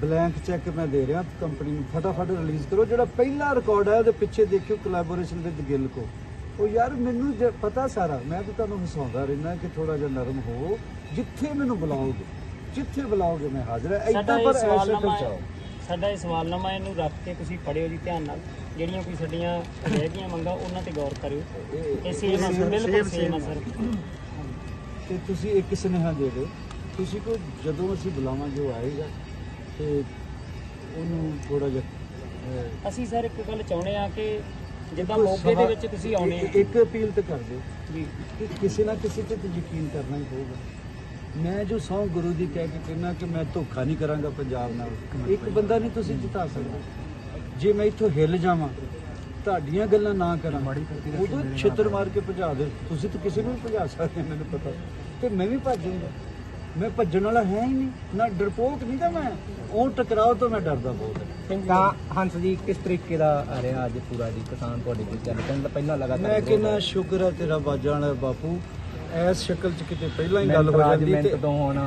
ਬਲੈਂਕ ਚੈੱਕ ਮੈਂ ਦੇ ਰਿਹਾ ਕੰਪਨੀ ਨੂੰ ਫਟਾਫਟ ਰਿਲੀਜ਼ ਕਰੋ। ਜਿਹੜਾ ਪਹਿਲਾ ਰਿਕਾਰਡ ਹੈ ਉਹਦੇ ਪਿੱਛੇ ਦੇਖਿਓ ਕੋਲੈਬੋਰੇਸ਼ਨ ਵਿਦ ਗਿੱਲ ਕੋ। ਉਹ ਯਾਰ ਮੈਨੂੰ ਜੇ ਪਤਾ ਸਾਰਾ ਮੈਂ ਤਾਂ ਤੁਹਾਨੂੰ ਹਸਾਉਂਦਾ ਰਹਿਣਾ ਕਿ ਥੋੜਾ ਜਿਹਾ ਨਰਮ ਹੋ ਜਿੱਥੇ ਮੈਨੂੰ ਬੁਲਾਓਗੇ ਜਿੱਥੇ ਬੁਲਾਓਗੇ ਮੈਂ ਹਾਜ਼ਰ ਹਾਂ। ਸਾਡਾ ਇਹ ਪਰ ਐਸਾ ਸਵਾਲਨਾਮਾ ਹੈ ਸਾਡਾ ਇਹ ਸਵਾਲਨਾਮਾ ਇਹਨੂੰ ਰੱਖ ਕੇ ਤੁਸੀਂ ਪੜਿਓ ਜੀ ਧਿਆਨ ਨਾਲ। ਜਿਹੜੀਆਂ ਕੋਈ ਸਾਡੀਆਂ ਰਹਿ ਗਈਆਂ ਮੰਗਾਂ ਉਹਨਾਂ ਤੇ ਗੌਰ ਕਰਿਓ। ਇਹ ਸੇਮ ਆ ਸਰ ਬਿਲਕੁਲ ਸੇਮ ਆ ਸਰ। ਤੇ ਤੁਸੀਂ ਇੱਕ ਸੁਨੇਹਾ ਦੇ ਦਿਓ। ਤੁਸੀਂ ਕੋ ਜਦੋਂ ਅਸੀਂ ਬੁਲਾਵਾਂਗੇ ਉਹ ਆਏਗਾ ਤੇ ਉਹਨੂੰ ਥੋੜਾ ਜਿਹਾ ਅਹ, ਅਸੀਂ ਸਰ ਇੱਕ ਗੱਲ ਚਾਹੁੰਦੇ ਆ ਕਿ ਜਿੱਦਾਂ ਮੋਗੇ ਦੇ ਵਿੱਚ ਤੁਸੀਂ ਆਉਣੇ ਇੱਕ- ਆ ਇੱਕ ਅਪੀਲ ਤੇ ਕਰ ਦਿਓ ਜੀ। ਕਿ ਕਿਸੇ ਨਾ ਕਿਸੇ ਤੇ ਤਾਂ ਯਕੀਨ ਕਰਨਾ ਹੀ ਪਊਗਾ। ਮੈਂ ਜੋ ਸੌ ਗੁਰੂ ਦੀ ਕਹਿ ਕੇ ਕਹਿੰਦਾ ਕਿ ਮੈਂ ਧੋਖਾ ਨਹੀਂ ਕਰਾਂਗਾ ਪੰਜਾਬ ਨਾਲ ਇੱਕ ਬੰਦਾ ਨਹੀਂ ਤੁਸੀਂ ਜਿਤਾ ਸਕਦੇ। ਜੇ ਮੈਂ ਇੱਥੋਂ ਹਿੱਲ ਜਾਵਾਂ ਤੁਹਾਡੀਆਂ ਗੱਲਾਂ ਨਾ ਕਰਾਂ ਉਦੋਂ ਛਿੱਤਰ ਮਾਰ ਕੇ ਭਜਾ ਦੇ ਤੁਸੀਂ ਤਾਂ ਕਿਸੇ ਨੂੰ ਵੀ ਭਜਾ ਸਕਦੇ ਮੈਨੂੰ ਪਤਾ। ਤੇ ਮੈਂ ਵੀ ਭੱਜੂਗਾ ਮੈਂ ਭੱਜਣ ਵਾਲਾ ਹੈ ਹੀ ਨਹੀਂ ਨਾ ਡਰਪੋਕ ਨਹੀਂ ਤਾਂ ਮੈਂ ਉਹ ਟਕਰਾਓ ਤੋਂ ਮੈਂ ਡਰਦਾ ਬਹੁਤ। ਹੈ ਤਾਂ ਹੰਸ ਜੀ ਕਿਸ ਤਰੀਕੇ ਦਾ ਆ ਰਿਹਾ ਅੱਜ ਪੂਰਾ ਜੀ ਕਿਸਾਨ ਤੁਹਾਡੇ ਕੋਲ ਚੱਲ ਪੈਣ ਦਾ ਪਹਿਲਾਂ ਲਗਾਤਾਰ ਮੈਂ ਕਹਿੰਦਾ ਸ਼ੁਕਰ ਹੈ ਤੇਰਾ ਬਾਜਾਂ ਵਾਲਾ ਬਾਪੂ। ਐਸ ਸ਼ਕਲ ਚ ਕਿਤੇ ਪਹਿਲਾਂ ਹੀ ਗੱਲ ਹੋ ਜਾਂਦੀ ਤੇ ਤੋਂ ਹੁਣ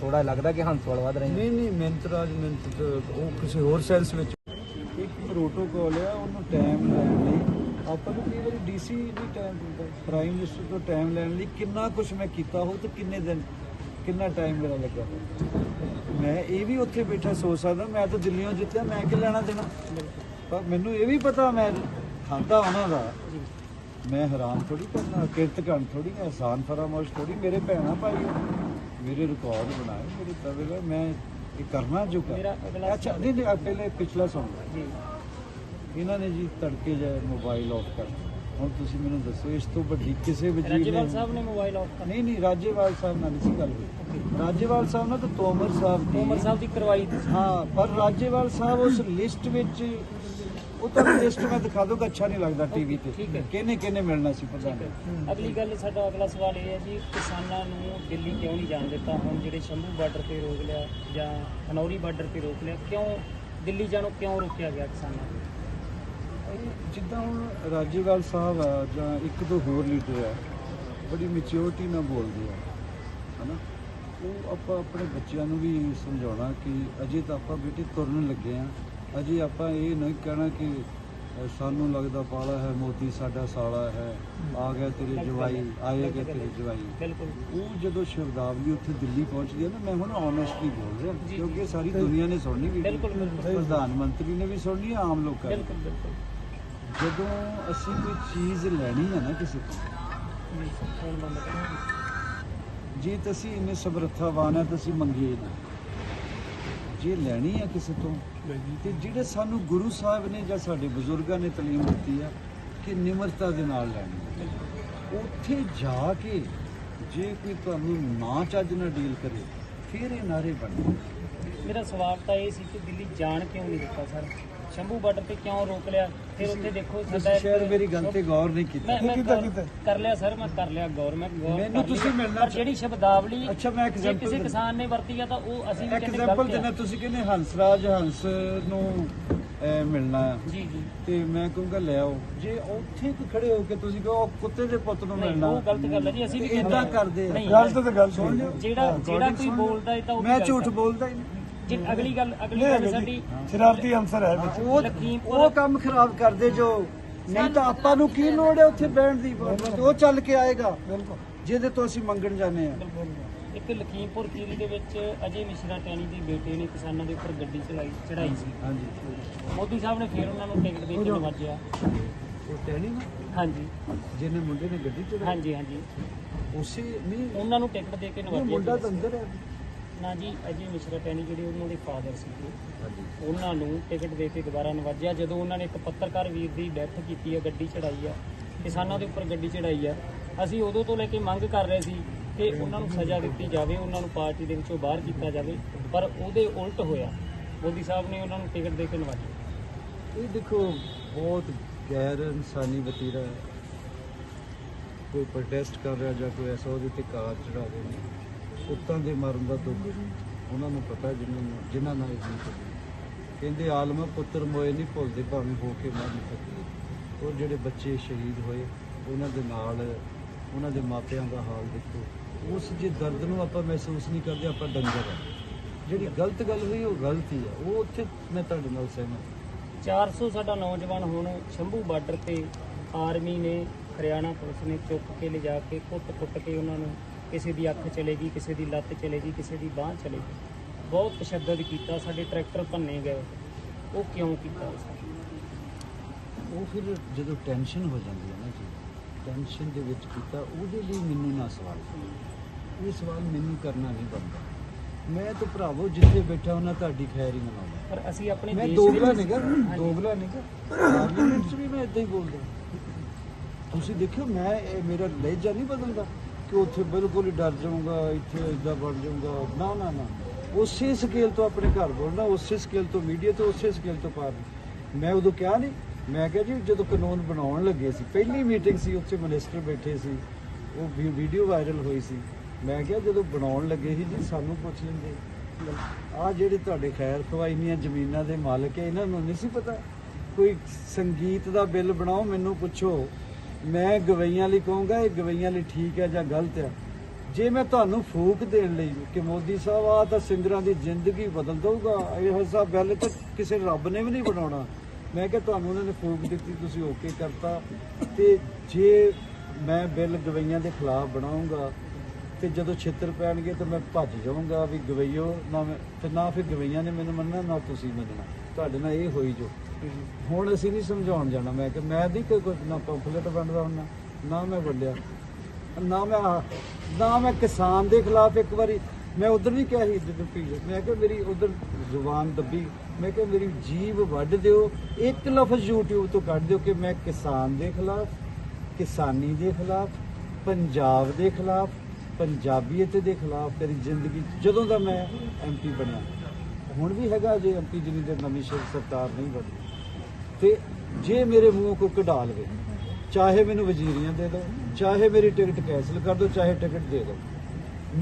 ਥੋੜਾ ਲੱਗਦਾ ਕਿ ਹੰਸ ਵੱਲ ਵਧ ਰਹੇ ਨਹੀਂ ਨਹੀਂ ਮਿਹਨਤ ਰਾਜ ਮਿਹਨਤ ਤਾਂ ਉਹ ਕਿਸੇ ਹੋਰ ਸੈਂਸ ਵਿੱਚ ਇੱਕ ਪ੍ਰੋਟੋਕਾਲ ਆ ਉਹਨੂੰ ਟਾਈਮ ਲੈਣ ਲਈ। ਆਪਾਂ ਨੂੰ ਕਈ ਵਾਰੀ ਡੀਸੀ ਵੀ ਟਾਈਮ ਦਿੰਦਾ ਪ੍ਰਾਈਮ ਮਿਨਿਸਟਰ ਤੋਂ ਟਾਈਮ ਲੈਣ ਲਈ ਕਿੰਨਾ ਕੁਝ ਮੈਂ ਕੀਤਾ ਹੋ ਤੇ ਕਿੰਨੇ ਦਿਨ ਕਿੰਨਾ ਟਾਈਮ ਮੇਰਾ ਲੱਗਾ? ਮੈਂ ਇਹ ਵੀ ਉੱਥੇ ਬੈਠਾ ਸੋਚ ਸਕਦਾ ਮੈਂ ਤਾਂ ਦਿੱਲੀੋਂ ਜਿੱਤਿਆ ਮੈਂ ਕਿ ਲੈਣਾ ਦੇਣਾ? ਪਰ ਮੈਨੂੰ ਇਹ ਵੀ ਪਤਾ ਮੈਂ ਖਾਂਦਾ ਉਹਨਾਂ ਦਾ। ਮੈਂ ਹੈਰਾਨ ਥੋੜੀ ਕਰਨਾ ਕਿਰਤ ਕਰਨ ਥੋੜੀ ਆਸਾਨ ਫਰਾਮੋਸ਼ ਥੋੜੀ ਮੇਰੇ ਭੈਣਾ ਭਾਈ। ਮੇਰੇ ਰਿਕਾਰਡ ਬਣਾਏ ਮੇਰੇ ਤਵੇ ਮੈਂ ਇਹ ਕਰਨਾ ਜੋ ਕਰ ਅੱਛਾ ਨਹੀਂ ਪਹਿਲੇ ਪਿਛਲਾ ਸੁਣ। ਜੀ। ਇਹਨਾਂ ਨੇ ਜੀ ਤੜਕੇ ਜਾ ਮੋਬਾਈਲ ਆਫ ਕਰ ਹੁਣ ਤੁਸੀਂ ਮੈਨੂੰ ਦੱਸੋ ਇਸ ਤੋਂ ਵੱਡੀ ਕਿਸੇ ਵਜ਼ੀਰ ਰਾਜੇਵਾਲ ਨੇ ਸਾਹਿਬ ਨੇ ਮੋਬਾਈਲ ਆਫ ਕਰ ਨਹੀਂ ਨਹੀਂ ਰਾਜੇਵਾਲ ਸਾਹਿਬ ਨਾਲ ਨਹੀਂ ਸੀ ਗੱਲ ਹੋਈ। ਰਾਜੇਵਾਲ ਸਾਹਿਬ ਨਾਲ ਤਾਂ ਤੋਮਰ ਸਾਹਿਬ ਦੀ ਉਮਰ ਸਾਹਿਬ ਦੀ ਕਰਵਾਈ। ਹਾਂ ਪਰ ਰਾਜੇਵਾਲ ਸਾਹਿਬ ਉਸ ਲਿਸਟ ਵਿੱਚ ਉਹ ਤਾਂ ਲਿਸਟ ਮੈਂ ਦਿਖਾ ਦੂੰਗਾ ਅੱਛਾ ਨਹੀਂ ਲੱਗਦਾ ਟੀਵੀ ਤੇ। ਕਿਹਨੇ ਕਿਹਨੇ ਮਿਲਣਾ ਸੀ ਪ੍ਰਧਾਨ? ਅਗਲੀ ਗੱਲ ਸਾਡਾ ਅਗਲਾ ਸਵਾਲ ਇਹ ਹੈ ਜੀ ਕਿਸਾਨਾਂ ਨੂੰ ਦਿੱਲੀ ਕਿਉਂ ਨਹੀਂ ਜਾਣ ਦਿੱਤਾ? ਹੁਣ ਜਿਹੜੇ ਸ਼ੰਭੂ ਬਾਰਡਰ ਤੇ ਰੋਕ ਲਿਆ ਜਾਂ ਖਨੌਰੀ ਬਾਰਡਰ ਤੇ ਰੋਕ ਲਿਆ ਕਿਉਂ ਦਿੱਲੀ ਜਾਣੋਂ ਕਿਉਂ ਰੋਕਿਆ ਗਿਆ ਕਿਸਾਨਾਂ ਨੂੰ? ਜਿੱਦਾਂ ਹੁਣ ਰਾਜੇਵਾਲ ਸਾਹਿਬ ਆ ਜਾਂ ਇੱਕ ਦੋ ਹੋਰ ਲੀਡਰ ਆ ਬੜੀ ਮੈਚਿਓਰਟੀ ਨਾਲ ਬੋਲਦੇ ਆ ਹਨਾ? ਉਹ ਆਪਾਂ ਆਪਣੇ ਬੱਚਿਆਂ ਨੂੰ ਵੀ ਸਮਝਾਉਣਾ ਕਿ ਅਜੇ ਤਾਂ ਆਪਾਂ ਬੇਟੇ ਤੁਰਨ ਲੱਗੇ ਆ ਅਜੇ ਆਪਾਂ ਇਹ ਨਹੀਂ ਕਹਿਣਾ ਕਿ ਸਾਨੂੰ ਲੱਗਦਾ ਪਾਲਾ ਹੈ ਮੋਦੀ ਸਾਡਾ ਸਾਲਾ ਹੈ ਆ ਗਿਆ ਤੇਰੇ ਜਵਾਈ ਆਏਗਾ ਤੇਰੇ ਜਵਾਈ। ਉਹ ਜਦੋਂ ਸ਼ਬਦਾਵਲੀ ਉੱਥੇ ਦਿੱਲੀ ਪਹੁੰਚਦੀ ਹੈ ਨਾ ਮੈਂ ਹੁਣ ਓਨੈਸਟਲੀ ਬੋਲ ਰਿਹਾ। ਕਿਉਂਕਿ ਸਾਰੀ ਦੁਨੀਆ ਨੇ ਸੁਣਨੀ ਵੀ। ਪ੍ਰਧਾਨ ਮੰਤਰੀ ਨੇ ਵੀ ਸੁਣਨੀ ਆਮ ਲੋਕਾਂ ਨੇ। ਬਿਲਕੁਲ ਬਿਲਕੁਲ। ਜਦੋਂ ਅਸੀਂ ਕੋਈ ਚੀਜ਼ ਲੈਣੀ ਹੈ ਨਾ ਕਿਸੇ ਤੋਂ ਜੀ ਫੋਨ ਬੰਦ ਕਰੋ ਜੇ ਤਾਂ ਅਸੀਂ ਇੰਨੇ ਸਮਰੱਥਾਵਾਨ ਆ ਤਾਂ ਅਸੀਂ ਮੰਗੀਏ ਨਾ। ਜੇ ਲੈਣੀ ਹੈ ਕਿਸੇ ਤੋਂ ਤੇ ਜਿਹੜੇ ਸਾਨੂੰ ਗੁਰੂ ਸਾਹਿਬ ਨੇ ਜਾਂ ਸਾਡੇ ਬਜ਼ੁਰਗਾਂ ਨੇ ਤਾਲੀਮ ਦਿੱਤੀ ਆ ਕਿ ਨਿਮਰਤਾ ਦੇ ਨਾਲ ਲੈਣੀ ਹੈ। ਉੱਥੇ ਜਾ ਕੇ ਜੇ ਕੋਈ ਤੁਹਾਨੂੰ ਨਾ ਚੱਜ ਨਾਲ ਡੀਲ ਕਰੇ ਫਿਰ ਇਹ ਨਾਰੇ ਬਣਦੇ ਮੇਰਾ ਸਵਾਲ ਤਾਂ ਇਹ ਸੀ ਕਿ ਦਿੱਲੀ ਜਾਣ ਕਿਉਂ ਨਹੀਂ ਦਿੱਤਾ ਸਰ? ਸ਼ੰਭੂ ਬਾਰਡਰ ਤੇ ਕਿਉਂ ਰੋਕ ਲਿਆ ਫਿਰ ਉੱਥੇ ਦੇਖੋ ਤੁਸੀਂ ਸਾਡਾ ਸ਼ਾਇਦ ਇੱਕ- ਮੇਰੀ ਗੱਲ ਤੇ ਗੌਰ ਨਹੀਂ ਕੀਤਾ ਮੈਂ ਕੀਤਾ, ਕਰ- ਕੀਤਾ। ਕਰ ਲਿਆ ਸਰ ਮੈਂ ਕਰ ਲਿਆ ਗੌਰ ਮੈਂ ਗੌਰ ਮੈਨੂੰ। ਤੁਸੀਂ ਮਿਲਣਾ ਪਰ ਜਿਹੜੀ ਸ਼ਬਦਾਵਲੀ ਅੱਛਾ, ਮੈਂ ਜੇ example ਕਿਸੇ ਦਿੰਦਾ। ਕਿਸਾਨ ਨੇ ਵਰਤੀ ਆ ਤਾਂ ਉਹ ਅਸੀਂ ਵੀ ਕਹਿੰਦੇ ਐਗਜ਼ਾਮਪਲ ਗਲਤ ਆ ਤੁਸੀਂ ਕਹਿੰਦੇ ਹੰਸਰਾਜ ਹੰਸ ਨੂੰ ਮਿਲਣਾ ਜੀ ਜੀ ਤੇ ਮੈਂ ਕਹੂੰਗਾ ਲੈ ਆਓ ਜੇ ਉੱਥੇ ਕੋ ਖੜੇ ਹੋ ਕੇ ਤੁਸੀਂ ਕਹੋ ਕੁੱਤੇ ਦੇ ਪੁੱਤ ਨੂੰ ਨਹੀਂ ਮਿਲਣਾ ਉਹ ਗਲਤ ਗੱਲ ਹੈ ਜੀ ਅਸੀਂ ਵੀ ਹਾਂ। ਕਰਦੇ ਗਲਤ ਤਾਂ ਗੱਲ ਸੁਣ ਲਿਓ ਜਿਹੜਾ ਜਿਹੜਾ ਕੋਈ। ਬੋਲਦਾ ਹੈ ਤਾਂ ਉਹ ਮੈਂ ਗਲਤ ਝੂਠ। ਬੋਲਦਾ ਹੀ ਨਹੀਂ ਜੇ ਅਗਲੀ ਗੱਲ ਅਗਲੀ ਨਹੀਂ ਗੱਲ ਹੈਗਾ ਸਾਡੀ ਜੀ ਸ਼ਰਾਰਤੀ ਅੰਸਰ ਹੈ ਵਿੱਚ। ਉਹ ਲਖੀਮਪੁਰ- ਉਹ ਕੰਮ ਖਰਾਬ ਕਰਦੇ ਜੋ। ਨਹੀਂ ਤਾਂ ਆਪਾਂ ਨੂੰ ਕੀ ਲੋੜ ਹੈ ਉੱਥੇ ਬਹਿਣ ਦੀ? ਉਹ ਚੱਲ ਕੇ ਆਏਗਾ। ਬਿਲਕੁਲ। ਜਿਹਦੇ ਤੋਂ ਅਸੀਂ ਮੰਗਣ ਜਾਂਦੇ ਆ ਇੱਕ ਲਖੀਮਪੁਰ ਖੀਰੀ ਦੇ ਵਿੱਚ ਅਜੇ ਮਿਸ਼ਰਾ ਟੈਣੀ ਦੇ ਬੇਟੇ ਨੇ ਕਿਸਾਨਾਂ ਦੇ ਉੱਪਰ ਗੱਡੀ ਚਲਾਈ ਚੜਾਈ ਸੀ। ਹਾਂਜੀ। ਮੋਦੀ ਸਾਹਿਬ ਨੇ ਫਿਰ ਉਹਨਾਂ ਨੂੰ ਟਿਕਟ ਦੇ ਕੇ ਨਵਾਜਿਆ ਉਹ ਟੈਣੀ ਨਾ? ਹਾਂਜੀ। ਜਿਹਨੇ ਮੁੰਡੇ ਨੇ ਗੱਡੀ ਚੜਾਈ ਹਾਂਜੀ ਹਾਂਜੀ। ਉਸੇ ਨਹੀਂ। ਉਹਨਾਂ ਨੂੰ ਟਿਕਟ ਦੇ ਕੇ ਨਵਾਜਿਆ ਮੁੰਡਾ ਤਾਂ। ਅੰਦਰ ਹੈ। ਨਾ ਜੀ ਅਜੇ ਮਿਸ਼ਰਾ ਟੈਣੀ ਜਿਹੜੇ ਉਹਨਾਂ ਦੇ ਫਾਦਰ ਸੀਗੇ ਹਾਂਜੀ। ਉਹਨਾਂ ਨੂੰ ਟਿਕਟ ਦੇ ਕੇ ਦੁਬਾਰਾ ਨਵਾਜਿਆ। ਜਦੋਂ ਉਹਨਾਂ ਨੇ ਇੱਕ ਪੱਤਰਕਾਰ ਵੀਰ ਦੀ ਡੈਥ ਕੀਤੀ ਹੈ ਗੱਡੀ ਚੜਾਈ ਆ ਕਿਸਾਨਾਂ ਦੇ ਉੱਪਰ ਗੱਡੀ ਚੜਾਈ ਆ ਅਸੀਂ ਉਦੋਂ ਤੋਂ ਲੈ ਕੇ ਮੰਗ ਕਰ ਰਹੇ ਸੀ ਕਿ ਉਹਨਾਂ ਨੂੰ ਸਜ਼ਾ ਦਿੱਤੀ ਜਾਵੇ ਉਹਨਾਂ ਨੂੰ ਪਾਰਟੀ ਦੇ ਵਿੱਚੋਂ ਬਾਹਰ ਕੀਤਾ ਜਾਵੇ ਪਰ ਉਹਦੇ ਉਲਟ ਹੋਇਆ। ਮੋਦੀ ਸਾਹਿਬ ਨੇ ਉਹਨਾਂ ਨੂੰ ਟਿਕਟ ਦੇ ਕੇ ਨਵਾਜਿਆ। ਇਹ ਦੇਖੋ ਬਹੁਤ ਗੈਰ ਇਨਸਾਨੀ ਵਤੀਰਾ ਹੈ। ਕੋਈ ਪ੍ਰੋਟੈਸਟ ਕਰ ਰਿਹਾ ਜਾਂ ਕੋਈ ਐਸਾ ਉਹਦੇ ਤੇ ਕਾਰ ਚੜਾ ਦੇ ਪੁੱਤਾਂ ਦੇ ਮਰਨ ਦਾ ਦੁੱਖ ਉਹਨਾਂ ਨੂੰ ਪਤਾ ਜਿਨ੍ਹਾਂ ਨੂੰ ਜਿਨ੍ਹਾਂ ਨਾਲ ਇਹ ਨਹੀਂ ਕਹਿੰਦੇ ਆਲਮ ਪੁੱਤਰ ਮੋਏ ਨਹੀਂ ਭੁੱਲਦੇ, ਭਾਵੇਂ ਹੋ ਕੇ ਮਰ ਨਹੀਂ ਸਕਦੇ ਔਰ ਜਿਹੜੇ ਬੱਚੇ ਸ਼ਹੀਦ ਹੋਏ, ਉਹਨਾਂ ਦੇ ਨਾਲ, ਉਹਨਾਂ ਦੇ ਮਾਪਿਆਂ ਦਾ ਹਾਲ ਦੇਖੋ। ਉਸ ਜੇ ਦਰਦ ਨੂੰ ਆਪਾਂ ਮਹਿਸੂਸ ਨਹੀਂ ਕਰਦੇ, ਆਪਾਂ ਡੰਗਰ ਆ। ਜਿਹੜੀ ਗਲਤ ਗੱਲ ਹੋਈ, ਉਹ ਗਲਤ ਹੀ ਆ। ਉਹ ਉੱਥੇ ਮੈਂ ਤੁਹਾਡੇ ਨਾਲ ਸਹਿਮਤ 400 ਸਾਡਾ ਨੌਜਵਾਨ ਹੁਣ ਸ਼ੰਭੂ ਬਾਰਡਰ ਤੇ ਆਰਮੀ ਨੇ, ਹਰਿਆਣਾ ਪੁਲਿਸ ਨੇ ਚੁੱਕ ਕੇ ਲਿਜਾ ਕੇ, ਕੁੱਟ-ਕੁੱਟ ਕੇ ਉਹਨਾਂ ਨੂੰ ਕਿਸੇ ਦੀ ਅੱਖ ਚਲੇਗੀ ਕਿਸੇ ਦੀ ਲੱਤ ਚਲੇਗੀ ਕਿਸੇ ਦੀ ਬਾਹ ਚਲੇਗੀ। ਬਹੁਤ ਤਸ਼ੱਦਦ ਕੀਤਾ ਸਾਡੇ ਟਰੈਕਟਰ ਭੰਨੇ ਗਏ। ਉਹ ਕਿਉਂ ਕੀਤਾ? ਉਹ ਫਿਰ ਜਦੋਂ ਟੈਨਸ਼ਨ ਹੋ ਜਾਂਦੀ ਹੈ ਨਾ ਜੀ ਟੈਨਸ਼ਨ ਦੇ ਵਿੱਚ ਕੀਤਾ ਉਹਦੇ ਲਈ ਮੈਨੂੰ ਨਾ ਸਵਾਲ। ਇਹ ਸਵਾਲ ਮੈਨੂੰ ਕਰਨਾ ਨਹੀਂ ਬਣਦਾ। ਮੈਂ ਤਾਂ ਭਰਾਵੋ ਜਿੱਥੇ ਬੈਠਾ ਉਹਨਾਂ ਤੁਹਾਡੀ ਖੈਰ ਹੀ ਮਨਾਉਂਦਾ ਪਰ ਅਸੀਂ ਆਪਣੇ ਮੈਂ ਦੇਸ਼ ਦੋਗਲਾ ਹਾਂਜੀ। ਦੋਗਲਾ ਨਹੀਂਗਾ ਪਾਰਲੀਮੈਂਟ 'ਚ ਵੀ ਮੈਂ ਇਦਾਂ ਹੀ ਬੋਲਦਾ। ਤੁਸੀਂ ਦੇਖਿਓ ਮੈਂ ਇਹ ਮੇਰਾ ਲਹਿਜਾ ਨਹੀਂ ਬਦਲਦਾ। ਕਿ ਉੱਥੇ ਬਿਲਕੁਲ ਹੀ ਡਰ ਜਾਊਂਗਾ, ਇੱਥੇ ਇਦਾਂ ਬਣ ਜਾਊਂਗਾ। ਨਾ ਨਾ ਨਾ। ਉਸੇ ਸਕੇਲ ਤੋਂ ਆਪਣੇ ਘਰ ਬੋਲਣਾ, ਉਸੇ ਸਕੇਲ ਤੋਂ ਮੀਡੀਆ ਤੋਂ, ਉਸੇ ਸਕੇਲ ਤੋਂ ਪਾਰ ਮੈਂ ਉਦੋਂ ਕਿਹਾ ਨਹੀਂ ਮੈਂ ਕਿਹਾ ਜੀ, ਜਦੋਂ ਕਾਨੂੰਨ ਬਣਾਉਣ ਲੱਗੇ ਸੀ, ਪਹਿਲੀ ਮੀਟਿੰਗ ਸੀ, ਉੱਥੇ ਮਿਨਿਸਟਰ ਬੈਠੇ ਸੀ। ਉਹ ਵੀ- ਵੀਡੀਓ ਵਾਇਰਲ ਹੋਈ ਸੀ। ਮੈਂ ਕਿਹਾ ਜਦੋਂ ਬਣਾਉਣ ਲੱਗੇ ਸੀ ਜੀ, ਸਾਨੂੰ ਪੁੱਛ ਲੈਂਦੇ। ਆ ਜਿਹੜੇ ਤੁਹਾਡੇ ਖੈਰ ਖਵਾਈਨੀਆਂ ਜ਼ਮੀਨਾਂ ਦੇ ਮਾਲਕ ਹੈ, ਇਹਨਾਂ ਨੂੰ ਨਹੀਂ ਸੀ ਪਤਾ? ਕੋਈ ਸੰਗੀਤ ਦਾ ਬਿੱਲ ਬਣਾਓ, ਮੈਨੂੰ ਪੁੱਛੋ। ਮੈਂ ਗਵਈਆਂ ਲਈ ਕਹੂੰਗਾ, ਇਹ ਗਵਈਆਂ ਲਈ ਠੀਕ ਹੈ ਜਾਂ ਗਲਤ ਹੈ। ਜੇ ਮੈਂ ਤੁਹਾਨੂੰ ਫੂਕ ਦੇਣ ਲਈ ਕਿ ਮੋਦੀ ਸਾਹਿਬ ਆ ਤਾਂ ਸਿੰਗਰਾਂ ਦੀ ਜ਼ਿੰਦਗੀ ਬਦਲ ਦਊਗਾ। ਇਹੋ ਸਭ ਬਿੱਲ ਤਾਂ ਕਿਸੇ ਰੱਬ ਨੇ ਵੀ ਨਹੀਂ ਬਣਾਉਣਾ। ਮੈਂ ਕਿਹਾ ਤੁਹਾਨੂੰ ਉਹਨਾਂ ਨੇ ਫੂਕ ਦਿੱਤੀ, ਤੁਸੀਂ ਓਕੇ ਕਰਤਾ। ਤੇ ਜੇ ਮੈਂ ਬਿੱਲ ਗਵਈਆਂ ਦੇ ਖਿਲਾਫ ਬਣਾਉਂਗਾ ਤੇ ਜਦੋਂ ਛਿੱਤਰ ਪੈਣਗੇ ਤਾਂ ਮੈਂ ਭੱਜ ਜਾਊਂਗਾ ਵੀ ਗਵਈਓ, ਨਾ ਮੈਂ ਤੇ ਨਾ ਫਿਰ ਗਵਈਆਂ ਨੇ ਮੈਨੂੰ ਮੰਨਣਾ, ਨਾ ਤੁਸੀਂ ਮੰਨਣਾ। ਤੁਹਾਡੇ ਨਾਲ ਇਹ ਹੋਈ ਜੋ। ਹੁਣ ਅਸੀਂ ਨਹੀਂ ਸਮਝਾਉਣ ਜਾਣਾ। ਮੈਂ ਕਿ ਮੈਂ ਨਹੀਂ ਕੋਈ ਨਾ ਪੰਫਲੇਟ ਵੰਡਦਾ ਹੁੰਦਾ, ਨਾ ਮੈਂ ਵੰਡਿਆ। ਨਾ ਮੈਂ ਨਾ ਮੈਂ ਕਿਸਾਨ ਦੇ ਖਿਲਾਫ ਇੱਕ ਵਾਰੀ ਮੈਂ ਉਧਰ ਨਹੀਂ ਕਿਹਾ ਸੀ ਜਦੋਂ ਮੈਂ ਕਿਹਾ, ਮੇਰੀ ਉਧਰ ਜ਼ੁਬਾਨ ਦੱਬੀ। ਮੈਂ ਕਿਹਾ, ਮੇਰੀ ਜੀਭ ਵੱਢ ਦਿਓ। ਇੱਕ ਲਫ਼ਜ਼ YouTube ਤੋਂ ਕੱਢ ਦਿਓ ਕਿ ਮੈਂ ਕਿਸਾਨ ਦੇ ਖਿਲਾਫ, ਕਿਸਾਨੀ ਦੇ ਖਿਲਾਫ, ਪੰਜਾਬ ਦੇ ਖਿਲਾਫ, ਪੰਜਾਬੀਅਤ ਦੇ ਖਿਲਾਫ ਤੇਰੀ ਜ਼ਿੰਦਗੀ 'ਚ ਜਦੋਂ ਦਾ ਮੈਂ ਐਮਪੀ ਬਣਿਆ। ਹੁਣ ਵੀ ਹੈਗਾ, ਜੇ ਐਮਪੀ ਜਿੰਨੀ ਦੇ ਨਵੀਂ ਸ਼- ਸਰਕਾਰ ਨਹੀਂ ਬਣੀ ਤੇ ਜੇ ਮੇਰੇ ਮੂੰਹ ਕੋਈ ਕਢਾ ਲਵੇ, ਚਾਹੇ ਮੈਨੂੰ ਵਜ਼ੀਰੀਆਂ ਦੇ ਦਿਓ, ਚਾਹੇ ਮੇਰੀ ਟਿਕਟ ਕੈਨਸਲ ਕਰ ਦਿਓ, ਚਾਹੇ ਟਿਕਟ ਦੇ ਦਿਓ,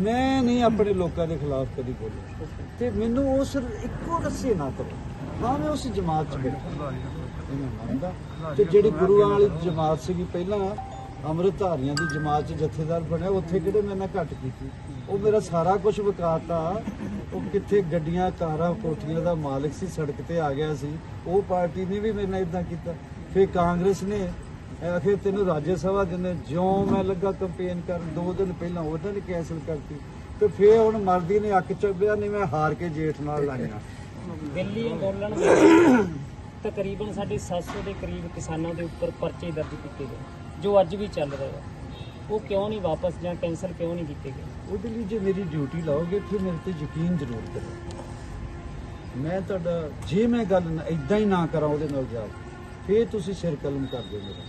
ਮੈਂ ਨਹੀਂ ਆਪਣੇ ਲੋਕਾਂ ਦੇ ਖਿਲਾਫ ਕਦੀ ਬੋਲਿਆ ਤੇ ਮੈਨੂੰ ਉਸ ਇੱਕੋ ਰੱਸੇ ਨਾ ਕਰੋ ਹਾਂ ਮੈਂ ਉਸ ਜਮਾਤ 'ਚ ਬੈਠਾ। ਤੇ ਜਿਹੜੀ ਗੁਰੂਆਂ ਵਾਲੀ ਜਮਾਤ ਸੀਗੀ ਪਹਿਲਾਂ, ਅੰਮ੍ਰਿਤਧਾਰੀਆਂ ਦੀ ਜਮਾਤ 'ਚ ਜਥੇਦਾਰ ਬਣਿਆ, ਉੱਥੇ ਕਿਹੜੇ ਮੈਂ ਨਾ ਘੱਟ ਕੀਤੀ। ਉਹ ਮੇਰਾ ਸਾਰਾ ਕੁਝ ਵਿਕਾਤਾ। ਉਹ ਕਿੱਥੇ ਗੱਡੀਆਂ, ਕਾਰਾਂ, ਕੋਠੀਆਂ ਦਾ ਮਾਲਕ ਸੀ, ਸੜਕ ਤੇ ਆ ਗਿਆ ਸੀ। ਉਹ ਪਾਰਟੀ ਨੇ ਵੀ ਮੇਰੇ ਨਾਲ ਇਦਾਂ ਕੀਤਾ। ਫਿਰ ਕਾਂਗਰਸ ਨੇ ਆਖਿਰ ਤੈਨੂੰ ਰਾਜ ਸਭਾ ਦਿੰਦੇ, ਜਿਉਂ ਮੈਂ ਲੱਗਾ ਕੰਪੇਨ ਕਰਨ, ਦੋ ਦਿਨ ਪਹਿਲਾਂ ਉਹਨਾਂ ਨੇ ਕੈਂਸਲ ਕਰਤੀ। ਤੇ ਫਿਰ ਹੁਣ ਮਰਦੀ ਨੇ ਅੱਕ ਚੱਬਿਆ, ਨਹੀਂ ਮੈਂ ਹਾਰ ਕੇ ਜੇਠ ਨਾਲ ਲਾਈਆਂ ਦਿੱਲੀ ਅੰਦੋਲਨ ਵਿੱਚ ਤਕਰੀਬਨ ਸਾਡੇ 700 ਦੇ ਕਰੀਬ ਕਿਸਾਨਾਂ ਦੇ ਉੱਪਰ ਪਰਚੇ ਦਰਜ ਕੀਤੇ ਗਏ, ਜੋ ਅੱਜ ਵੀ ਚੱਲ ਰਹੇ ਆ। ਉਹ ਕਿਉਂ ਨਹੀਂ ਵਾਪਸ ਜਾਂ ਕੈਂਸਲ ਕਿਉਂ ਨਹੀਂ ਕੀਤੇ ਗਏ? ਉਹਦੇ ਲਈ ਜੇ ਮੇਰੀ ਡਿਊਟੀ ਲਾਓਗੇ, ਫਿਰ ਮੇਰੇ ਤੇ ਯਕੀਨ ਜ਼ਰੂਰ ਕਰੋ। ਮੈਂ ਤੁਹਾਡਾ, ਜੇ ਮੈਂ ਗੱਲ ਇਦਾਂ ਹੀ ਨਾ ਕਰਾਂ ਉਹਦੇ ਨਾਲ ਜਾ ਫਿਰ ਤੁਸੀਂ ਸਿਰ ਕਲਮ ਕਰ ਦਿਓ ਮੇਰਾ।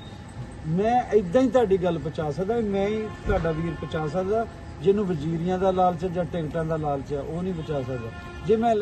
ਮੈਂ ਇਦਾਂ ਹੀ ਤੁਹਾਡੀ ਗੱਲ ਪਹੁੰਚਾ ਸਕਦਾ ਮੈਂ ਹੀ ਤੁਹਾਡਾ ਵੀਰ ਪਹੁੰਚਾ ਸਕਦਾ, ਜਿਹਨੂੰ ਵਜ਼ੀਰੀਆਂ ਦਾ ਲਾਲਚ ਹੈ ਜਾਂ ਟਿਕਟਾਂ ਦਾ ਲਾਲਚ ਹੈ ਉਹ ਨਹੀਂ ਪਹੁੰਚਾ ਸਕਦਾ। ਜੇ ਮੈਂ